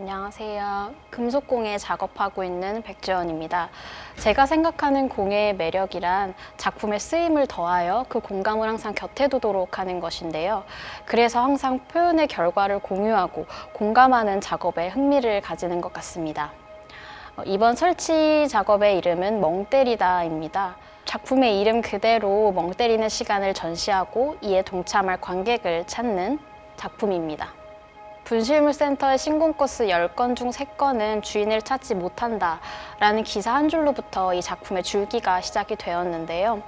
안녕하세요. 금속공예 작업하고 있는 백지연입니다. 제가 생각하는 공예의 매력이란 작품의 쓰임을 더하여 그 공감을 항상 곁에 두도록 하는 것인데요. 그래서 항상 표현의 결과를 공유하고 공감하는 작업에 흥미를 가지는 것 같습니다. 어, 이번 설치 작업의 이름은 멍때리다입니다. 작품의 이름 그대로 멍 때리는 시간을 전시하고 이에 동참할 관객을 찾는 작품입니다. 분실물 센터의 신공 건수 10건 중 3건은 주인을 찾지 못한다 라는 기사 한 줄로부터 이 작품의 줄기가 시작이 되었는데요.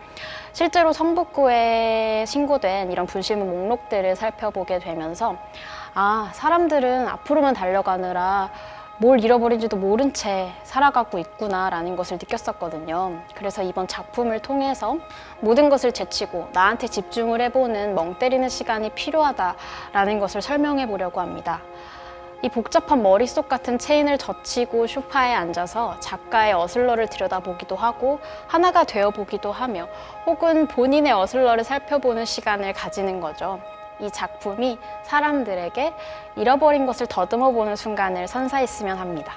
실제로 성북구에 신고된 이런 분실물 목록들을 살펴보게 되면서 아, 사람들은 앞으로만 달려가느라 뭘 잃어버린지도 모른 채 살아가고 있구나라는 것을 느꼈었거든요. 그래서 이번 작품을 통해서 모든 것을 제치고 나한테 집중을 해보는 멍 때리는 시간이 필요하다라는 것을 설명해 보려고 합니다. 이 복잡한 머릿속 같은 체인을 젖히고 소파에 앉아서 작가의 어슬러를 들여다보기도 하고 하나가 되어 보기도 하며 혹은 본인의 어슬러를 살펴보는 시간을 가지는 거죠. 이 작품이 사람들에게 잃어버린 것을 더듬어 보는 순간을 선사했으면 합니다.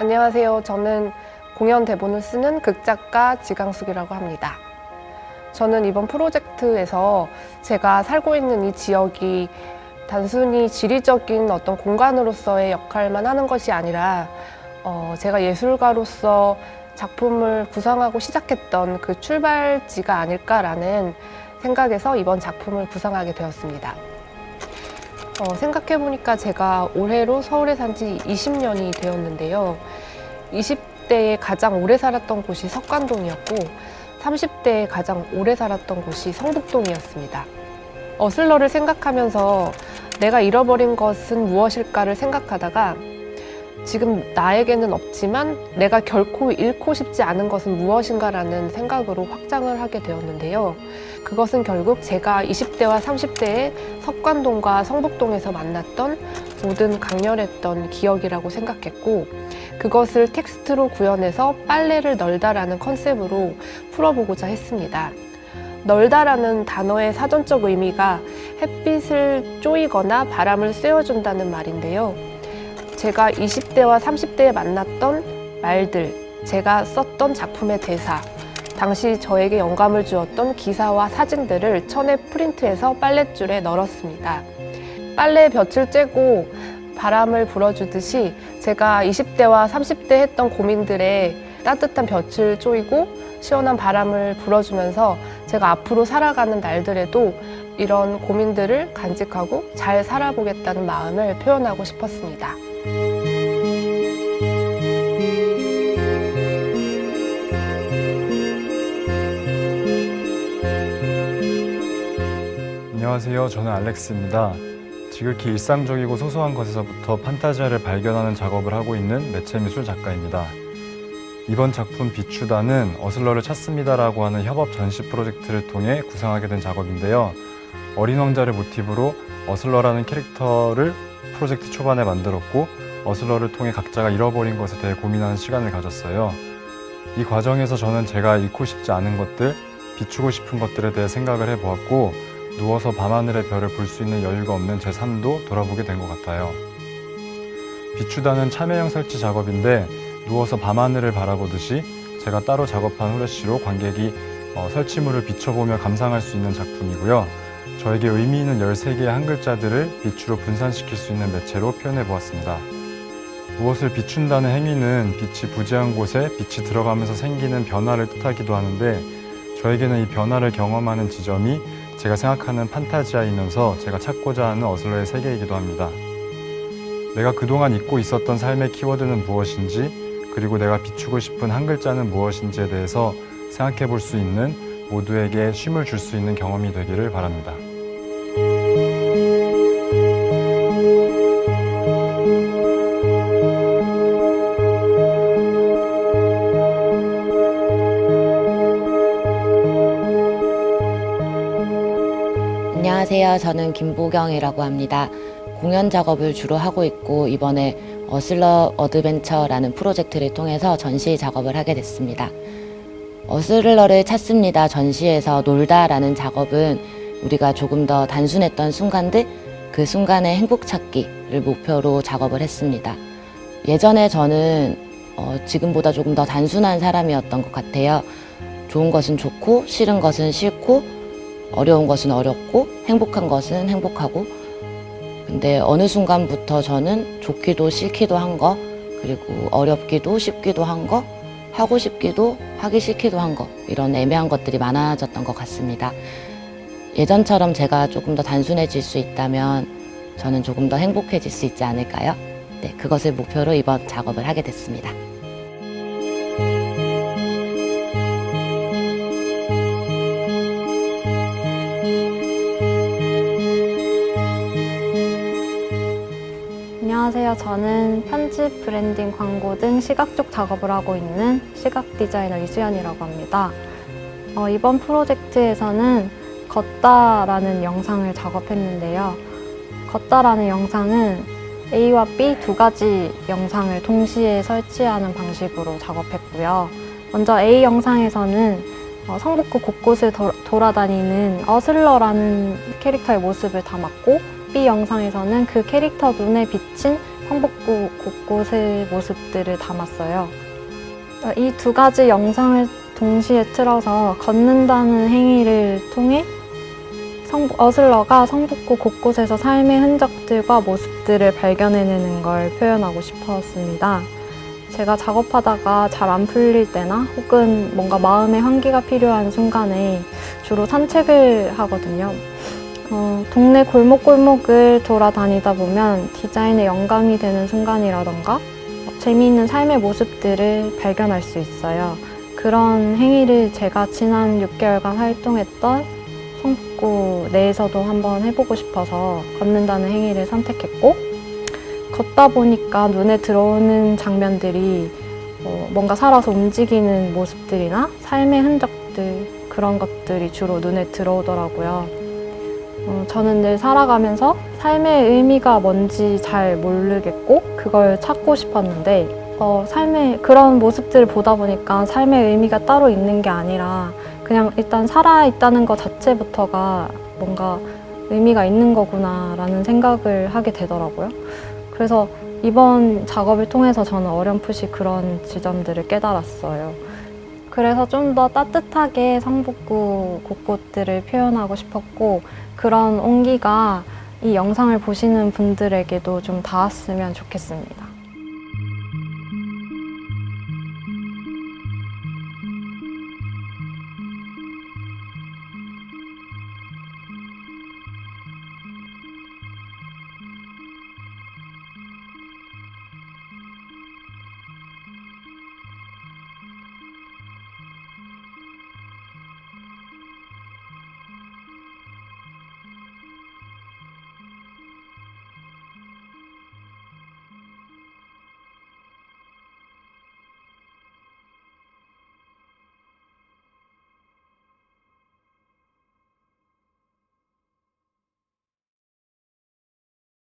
안녕하세요. 저는 공연 대본을 쓰는 극작가 지강숙이라고 합니다. 저는 이번 프로젝트에서 제가 살고 있는 이 지역이 단순히 지리적인 어떤 공간으로서의 역할만 하는 것이 아니라 어, 제가 예술가로서 작품을 구상하고 시작했던 그 출발지가 아닐까라는 생각에서 이번 작품을 구상하게 되었습니다. 어, 생각해보니까 제가 올해로 서울에 산 지 20년이 되었는데요. 20 대에 가장 오래 살았던 곳이 석관동이었고, 30대에 가장 오래 살았던 곳이 성북동이었습니다. 어슬러를 생각하면서 내가 잃어버린 것은 무엇일까를 생각하다가 지금 나에게는 없지만 내가 결코 잃고 싶지 않은 것은 무엇인가라는 생각으로 확장을 하게 되었는데요. 그것은 결국 제가 20대와 30대에 석관동과 성북동에서 만났던 모든 강렬했던 기억이라고 생각했고 그것을 텍스트로 구현해서 빨래를 널다라는 컨셉으로 풀어보고자 했습니다. 널다라는 단어의 사전적 의미가 햇빛을 쪼이거나 바람을 쐬어준다는 말인데요. 제가 20대와 30대에 만났던 말들, 제가 썼던 작품의 대사, 당시 저에게 영감을 주었던 기사와 사진들을 천에 프린트해서 빨랫줄에 널었습니다. 빨래에 볕을 쬐고 바람을 불어주듯이 제가 20대와 30대 했던 고민들에 따뜻한 볕을 쪼이고 시원한 바람을 불어주면서 제가 앞으로 살아가는 날들에도 이런 고민들을 간직하고 잘 살아보겠다는 마음을 표현하고 싶었습니다. 안녕하세요. 저는 알렉스입니다. 지극히 일상적이고 소소한 것에서부터 판타지아를 발견하는 작업을 하고 있는 매체미술 작가입니다. 이번 작품 비추다는 어슬러를 찾습니다라고 하는 협업 전시 프로젝트를 통해 구상하게 된 작업인데요. 어린 왕자를 모티브로 어슬러라는 캐릭터를 프로젝트 초반에 만들었고 어슬러를 통해 각자가 잃어버린 것에 대해 고민하는 시간을 가졌어요. 이 과정에서 저는 제가 잃고 싶지 않은 것들, 비추고 싶은 것들에 대해 생각을 해보았고 누워서 밤하늘의 별을 볼 수 있는 여유가 없는 제 삶도 돌아보게 된 것 같아요. 비추다는 참여형 설치 작업인데 누워서 밤하늘을 바라보듯이 제가 따로 작업한 후레쉬로 관객이 어, 설치물을 비춰보며 감상할 수 있는 작품이고요. 저에게 의미 있는 13개의 한 글자들을 빛으로 분산시킬 수 있는 매체로 표현해 보았습니다. 무엇을 비춘다는 행위는 빛이 부재한 곳에 빛이 들어가면서 생기는 변화를 뜻하기도 하는데 저에게는 이 변화를 경험하는 지점이 제가 생각하는 판타지아이면서 제가 찾고자 하는 어슬러의 세계이기도 합니다. 내가 그동안 잊고 있었던 삶의 키워드는 무엇인지, 그리고 내가 비추고 싶은 한 글자는 무엇인지에 대해서 생각해 볼 수 있는 모두에게 쉼을 줄 수 있는 경험이 되기를 바랍니다. 안녕하세요. 저는 김보경이라고 합니다. 공연 작업을 주로 하고 있고 이번에 어슬러 어드벤처라는 프로젝트를 통해서 전시 작업을 하게 됐습니다. 어슬러를 찾습니다. 전시에서 놀다라는 작업은 우리가 조금 더 단순했던 순간들 그 순간의 행복 찾기를 목표로 작업을 했습니다. 예전에 저는 어, 지금보다 조금 더 단순한 사람이었던 것 같아요. 좋은 것은 좋고 싫은 것은 싫고 어려운 것은 어렵고 행복한 것은 행복하고 근데 어느 순간부터 저는 좋기도 싫기도 한 거 그리고 어렵기도 쉽기도 한 거 하고 싶기도 하기 싫기도 한 거 이런 애매한 것들이 많아졌던 것 같습니다. 예전처럼 제가 조금 더 단순해질 수 있다면 저는 조금 더 행복해질 수 있지 않을까요? 네, 그것을 목표로 이번 작업을 하게 됐습니다. 안녕하세요. 저는 편집, 브랜딩, 광고 등 시각 쪽 작업을 하고 있는 시각 디자이너 이수연이라고 합니다. 어, 이번 프로젝트에서는 걷다라는 영상을 작업했는데요. 걷다라는 영상은 A와 B 두 가지 영상을 동시에 설치하는 방식으로 작업했고요. 먼저 A 영상에서는 어, 성북구 곳곳을 도- 돌아다니는 어슬러라는 캐릭터의 모습을 담았고 B 영상에서는 그 캐릭터 눈에 비친 성북구 곳곳의 모습들을 담았어요. 이 두 가지 영상을 동시에 틀어서 걷는다는 행위를 통해 성, 어슬러가 성북구 곳곳에서 삶의 흔적들과 모습들을 발견해내는 걸 표현하고 싶었습니다. 제가 작업하다가 잘 안 풀릴 때나 혹은 뭔가 마음의 환기가 필요한 순간에 주로 산책을 하거든요. 어, 동네 골목골목을 돌아다니다 보면 디자인에 영감이 되는 순간이라던가 어, 재미있는 삶의 모습들을 발견할 수 있어요. 그런 행위를 제가 지난 6개월간 활동했던 성북구 내에서도 한번 해보고 싶어서 걷는다는 행위를 선택했고 걷다 보니까 눈에 들어오는 장면들이 어, 뭔가 살아서 움직이는 모습들이나 삶의 흔적들 그런 것들이 주로 눈에 들어오더라고요. 어, 저는 늘 살아가면서 삶의 의미가 뭔지 잘 모르겠고 그걸 찾고 싶었는데 어, 삶의 그런 모습들을 보다 보니까 삶의 의미가 따로 있는 게 아니라 그냥 일단 살아 있다는 것 자체부터가 뭔가 의미가 있는 거구나라는 생각을 하게 되더라고요. 그래서 이번 작업을 통해서 저는 어렴풋이 그런 지점들을 깨달았어요. 그래서 좀 더 따뜻하게 성북구 곳곳들을 표현하고 싶었고 그런 온기가 이 영상을 보시는 분들에게도 좀 닿았으면 좋겠습니다.